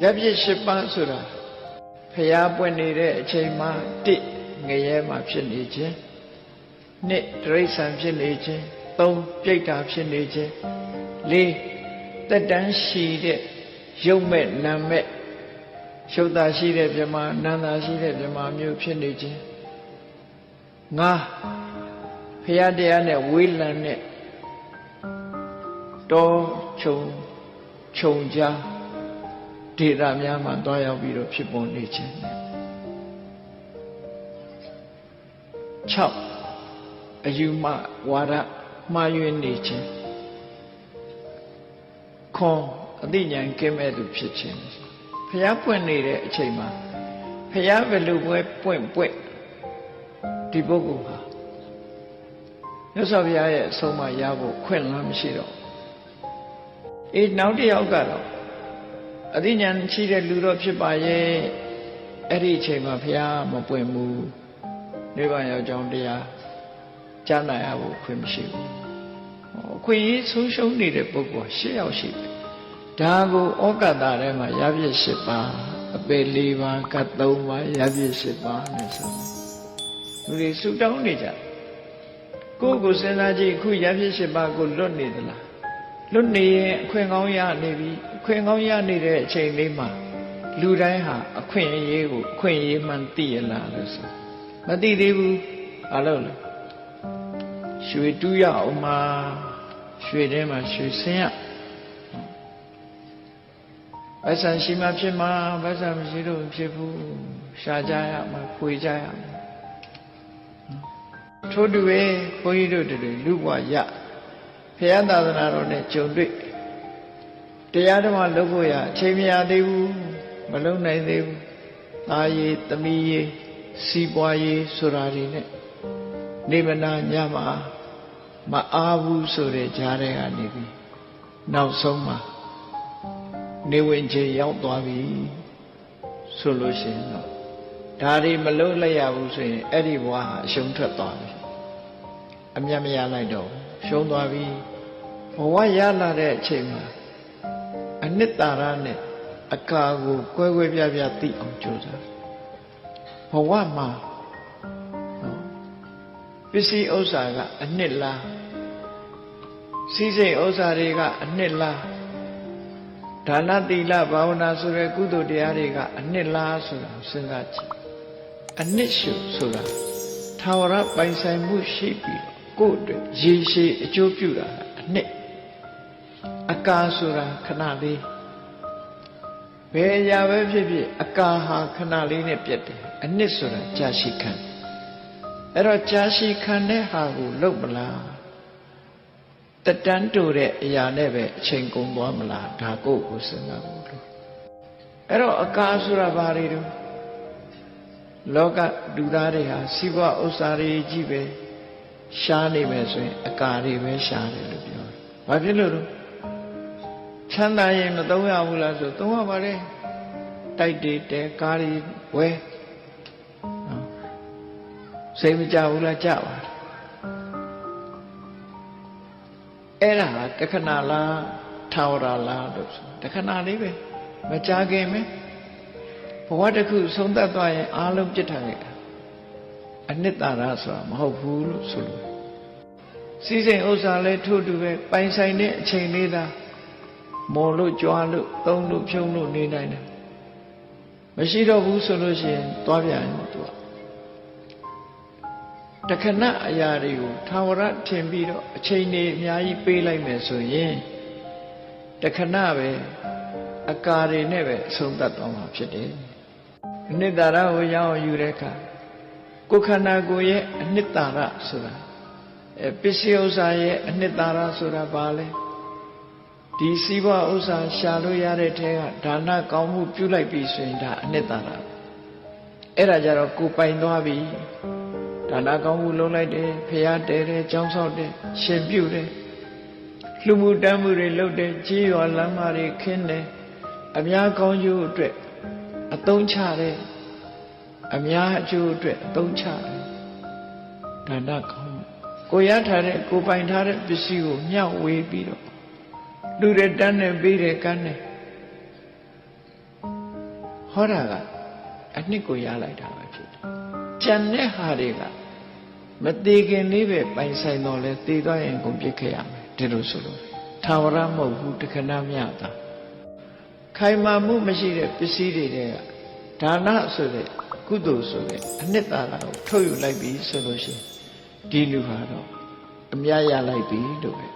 ရပ်ပြစ်၈ပါးဆိုတာဖျားပွင့်နေတဲ့အချိန်မှာတစ်ငရဲမှာဖြစ်နေခြင်းနှစ်တရိษံဖြစ်နေခြင်းသုံးပြိတ္တာဖြစ်နေခြင်းလေးတက်တန်းရှိတဲ့ရုပ်မဲ့နာမဲ့ရှုပ်တာရှိတဲ့မြမနန္တာရှိတဲ့မြမမျိုးဖြစ်နေခြင်းငါဖျားတရားနဲ့ဝေးလံတဲ့တောခြုံခြုံကြား ဒေတာများမှာတွားရောက်ပြီးတော့ဖြစ်ပေါ်နေခြင်း6အယူမဝါဒမှားယွင်းနေခြင်းခွန်အသိဉာဏ်ကင်းမဲ့သူဖြစ်ခြင်းဖျားပွင့်နေတဲ့အချိန်မှာဖျားဘယ်လိုပွဲပွင့်ပွင့်ဒီပုဂ္ဂိုလ်ဟာမြတ်စွာဘုရားရဲ့အဆုံးအမရဖို့ခွင့်လန်းမရှိတော့အေးနောက်တစ်ယောက်ကတော့ အသိဉာဏ်ရှိတဲ့လူတော့ဖြစ်ပါရဲ့အဲ့ဒီအချိန်မှာဘုရားမပွင့်ဘူးနိဗ္ဗာန်ရောက်ကြောင်းတရားကြားနာရဖို့ခွင့်မရှိဘူးဟောအခွင့်အရေးဆုံးရှုံးနေတဲ့ပုဂ္ဂိုလ်၈ယောက်ရှိတယ်ဒါကိုဩကတာထဲမှာရပြည့်၈ပါးအပေ၄ပါးကတ်၃ပါးရပြည့်၈ပါးနဲ့ဆိုလူတွေဆူတောင်းနေကြကိုယ့်ကိုယ်စဉ်းစားကြည့်အခုရပြည့်၈ပါးကိုလွတ်နေသလား လွတ်နေရင်အခွင့်ကောင်းရနေပြီအခွင့်ကောင်းရနေတဲ့အချိန်လေးမှာလူတိုင်းဟာအခွင့်အရေးကိုအခွင့်အရေးမှန်သိရလားလို့ဆိုမသိသေးဘူးဘာလို့လဲရွှေတူးရအောင်မှာရွှေထဲမှာရွှေဆင်းရဗတ်ဆန်ရှိမှဖြစ်မှာဗတ်ဆန်မရှိတော့မဖြစ်ဘူးရှာကြရမှာဖွေကြရမှာထို့တူပဲဘုန်းကြီးတို့တို့လူဘဝရ ဖရာသာသနာတော်နဲ့ကြုံတွေ့တရားဓမ္မလုပ်ဖို့ရအချိန်မရသေးဘူးမလုံနိုင်သေးဘူး။သားရည်သမီးရည်စီးပွားရေးဆိုတာတွေနဲ့နေမနာညမှာမအားဘူးဆိုတဲ့ကြားထဲကနေပြီးနောက်ဆုံးမှာနေဝင်ချိန်ရောက်သွားပြီဆိုလို့ရှိရင်တော့ဒါတွေမလုပ်လိုက်ရဘူးဆိုရင်အဲ့ဒီဘဝဟာအရှုံးထွက်သွားပြီအမျက်မရလိုက်တော့ ရှုံးသွားပြီဘဝရလာတဲ့အချိန်မှာအနှစ်သာရနဲ့အကာကိုကွဲကွဲပြားပြားသိအောင်ကြိုးစားဘဝမှာနော်ပစ္စည်းဥစ္စာကအနှစ်လားစီးစိမ်ဥစ္စာတွေကအနှစ်လားဒါနသီလဘာဝနာဆိုတဲ့ကုသိုလ်တရားတွေကအနှစ်လားဆိုတာစဉ်းစားကြည့်အနှစ်ရှုဆိုတာသာဝရပိုင်ဆိုင်မှုရှိပြီး ကိုယ့်အတွက်ရေရှည်အကျိုးပြုတာအနှစ်အကာဆိုတာခဏလေးဘယ်အရာပဲဖြစ်ဖြစ်အကာဟာခဏလေးနဲ့ပြတ်တယ်အနှစ်ဆိုတာကြာရှိခံအဲ့တော့ကြာရှိခံတဲ့ဟာကိုလုတ်မလားတတန်းတူတဲ့အရာနဲ့ပဲအချိန်ကုန်သွားမလားဒါကိုကိုစဉ်းစားဖို့လို့အဲ့တော့အကာဆိုတာဘာတွေတော့လောကလူသားတွေဟာစီးပွားဥစ္စာတွေကြီးပဲ ရှားနေမယ်ဆိုရင်အကာတွေပဲရှားတယ်လို့ပြောတယ်။ဘာဖြစ်လို့လဲချမ်းသာရင်မသုံးရဘူးလားဆိုသုံးရပါတယ်။တိုက်တွေတဲကားတွေဝဲနော်စိတ်မကြဘူးလားကြပါအဲ့ဒါဟာတခဏလားထာဝရလားလို့ဆိုတခဏလေးပဲမကြခင်ပဲဘဝတစ်ခုဆုံးသက်သွားရင်အားလုံးပြစ်ထားခဲ့တာ အနှစ်သာရဆိုတာမဟုတ်ဘူးလို့ဆိုလို့စီစဉ်ဥစ္စာလဲထို့တူပဲပိုင်ဆိုင်တဲ့အချိန်လေးသာမော်လို့ကြွားလို့သုံးလို့ဖြုံးလို့နေနိုင်တယ်မရှိတော့ဘူးဆိုလို့ရှိရင်သွားပြန်ရင်သူကတခဏအရာတွေကိုသာဝရထင်ပြီးတော့အချိန်တွေအများကြီးပေးလိုက်မယ်ဆိုရင်တခဏပဲအကာတွေနဲ့ပဲအဆုံးသတ်သွားမှာဖြစ်တယ်အနှစ်သာရကိုရအောင်ယူတဲ့အခါ ကိုယ်ခန္ဓာကိုယ်ရဲ့အနှစ်သာရဆိုတာအဲပစ္စည်းဥစ္စာရဲ့အနှစ်သာရဆိုတာဘာလဲဒီစီးပွားဥစ္စာရှာလို့ရတဲ့ထဲကဒါနကောင်းမှုပြုလိုက်ပြီဆိုရင်ဒါအနှစ်သာရအဲ့ဒါကြတော့ကိုယ်ပိုင်သွားပြီဒါနကောင်းမှုလုပ်လိုက်တယ်ဖျားတဲတယ်ကြောင်းဆောက်တယ်ရှင်ပြုတယ်လှမှုတမ်းမှုတွေလုပ်တယ်ကြီးရွာလမ်းမတွေခင်းတယ်အများကောင်းကျိုးအတွက်အသုံးချတယ် အများအကျိုးအတွက်အသုံးချတယ်ဒါနကောင်းကိုရထားတဲ့ကိုပိုင်ထားတဲ့ပစ္စည်းကိုမျှဝေပြီးတော့လူတွေတန်းနေပြီးတယ်ကန်းတယ်ဟောတာကအနှစ်ကိုရလိုက်တာပဲဖြစ်တယ်ကြံတဲ့ဟာတွေကမသေးခင်လေးပဲပိုင်ဆိုင်တော့လဲသေသွားရင်ကုန်ပြစ်ခဲ့ရမယ်ဒီလိုဆိုလို့ထာဝရမဟုတ်ဘူးတခဏမြတာခိုင်မာမှုမရှိတဲ့ပစ္စည်းတွေတဲ့ကဒါနဆိုတဲ့ ကုသိုလ်ဆိုတဲ့အနှစ်သာရကိုထုတ်ယူလိုက်ပြီဆိုလို့ရှိရင်ဒီလူဟာတော့အများရလိုက်ပြီလို့ပဲ